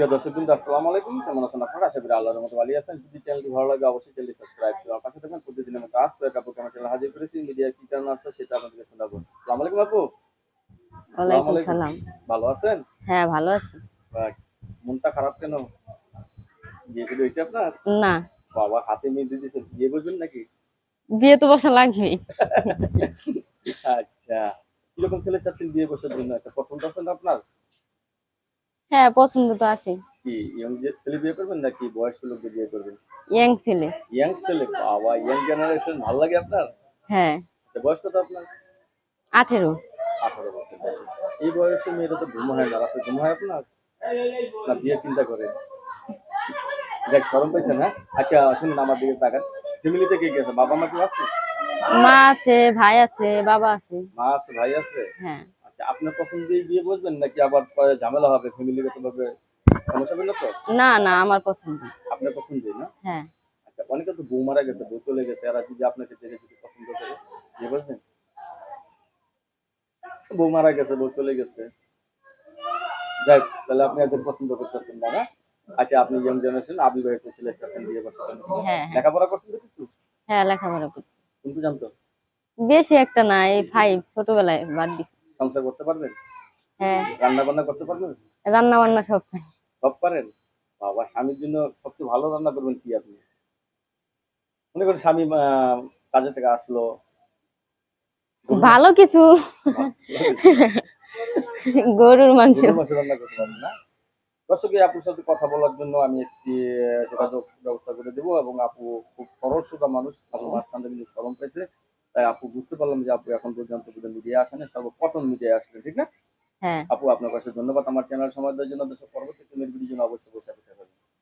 প্রিয় দর্শক বিন্দু আসসালামু আলাইকুম। কেমন আছেন আপনারা? আশা করি আল্লাহর মতো ভালো আছেন। যদি চ্যানেলটি ভালো লাগে অবশ্যই চ্যানেলটি সাবস্ক্রাইব করে আমার পাশে থাকবেন। প্রতিদিনের মতো আপু কেমন চ্যানেল হাজির করেছি। মিডিয়া কি কারণ আসছে সেটা আপনাদেরকে শোনাবো। আসসালামু আলাইকুম আপু। ওয়ালাইকুম আলাইকুম। সালাম। ভালো আছেন? হ্যাঁ ভালো আছি। মনটা খারাপ কেন? বিয়ে করে হয়েছে আপনার? না। বাবা হাতে মেহেদি দিয়েছে বিয়ে করবেন নাকি? বিয়ে তো বসা লাগবে আচ্ছা। কীরকম ছেলে চাচ্ছেন বিয়ে বসার জন্য? একটা পছন্দ আছে না আপনার? হ্যাঁ পছন্দ তো আছে। কি ইয়ং ছেলে বিয়ে করবেন নাকি বয়স্ক লোককে বিয়ে করবেন? ইয়ং ছেলে। ইয়ং ছেলে? বাবা ইয়াং জেনারেশন ভালো লাগে আপনার? হ্যাঁ। তা বয়স কত আপনার? আঠেরো। আঠারো বছর এই বয়সে মেয়েরা তো ঘুম হয় না রাতে ঘুম হয় আপনার? না বিয়ে চিন্তা করে? দেখ সরম পাইছে না আচ্ছা শুনুন আমার দিকে তাকান। ফ্যামিলিতে কে কে আছে? বাবা মা কি আছে? মা আছে ভাই আছে বাবা আছে। মা আছে ভাই আছে? হ্যাঁ। আপনার পছন্দেই বিয়ে বসবেন নাকি আবার পরে ঝামেলা হবে? ফ্যামিলিগত ভাবে সমস্যা হবে না তো? না না আমার পছন্দ আপনার পছন্দই না? হ্যাঁ। আচ্ছা অনেকে তো বউ মারা গেছে বউ চলে গেছে এরা যদি আপনাকে দেখে যদি পছন্দ করে বিয়ে বসবেন? বউ মারা গেছে বউ চলে গেছে। যাই তাহলে আপনি এদের পছন্দ করতেছেন না? আচ্ছা আপনি ইয়ং জেনারেশন আবিবাহিত ছেলে চাচ্ছেন বিয়ে করতে হ্যাঁ হ্যাঁ। লেখাপড়া করছেন কিছু? হ্যাঁ লেখাপড়া করছি। কিন্তু জানতো? বেশি একটা না এই ফাইভ ছোটবেলায় বাদ দিছি। সংসার করতে পারবেন? হ্যাঁ। রান্না বান্না করতে পারবেন? রান্না বান্না সব সব পারেন? বাবা স্বামীর জন্য সবচেয়ে ভালো রান্না করবেন কি আপনি? মনে করেন স্বামী কাজে থেকে আসলো। ভালো কিছু। গরুর মাংস। রান্না করতে পারেন না? দর্শক আপুর সাথে কথা বলার জন্য আমি একটি যোগাযোগ ব্যবস্থা করে দেবো এবং আপু খুব সরল সোজা মানুষ। আপু মাঝখান থেকে কিন্তু সরম পেয়েছে তাই আপু বুঝতে পারলাম যে আপু এখন পর্যন্ত মিডিয়া আসেন সর্বপ্রথম মিডিয়া আসলেন ঠিক না? হ্যাঁ। আপু আপনার কাছে ধন্যবাদ। আমার চ্যানেল সময় দেওয়ার জন্য দর্শক পরবর্তী ভিডিওর জন্য অবশ্যই বসে থাকবেন।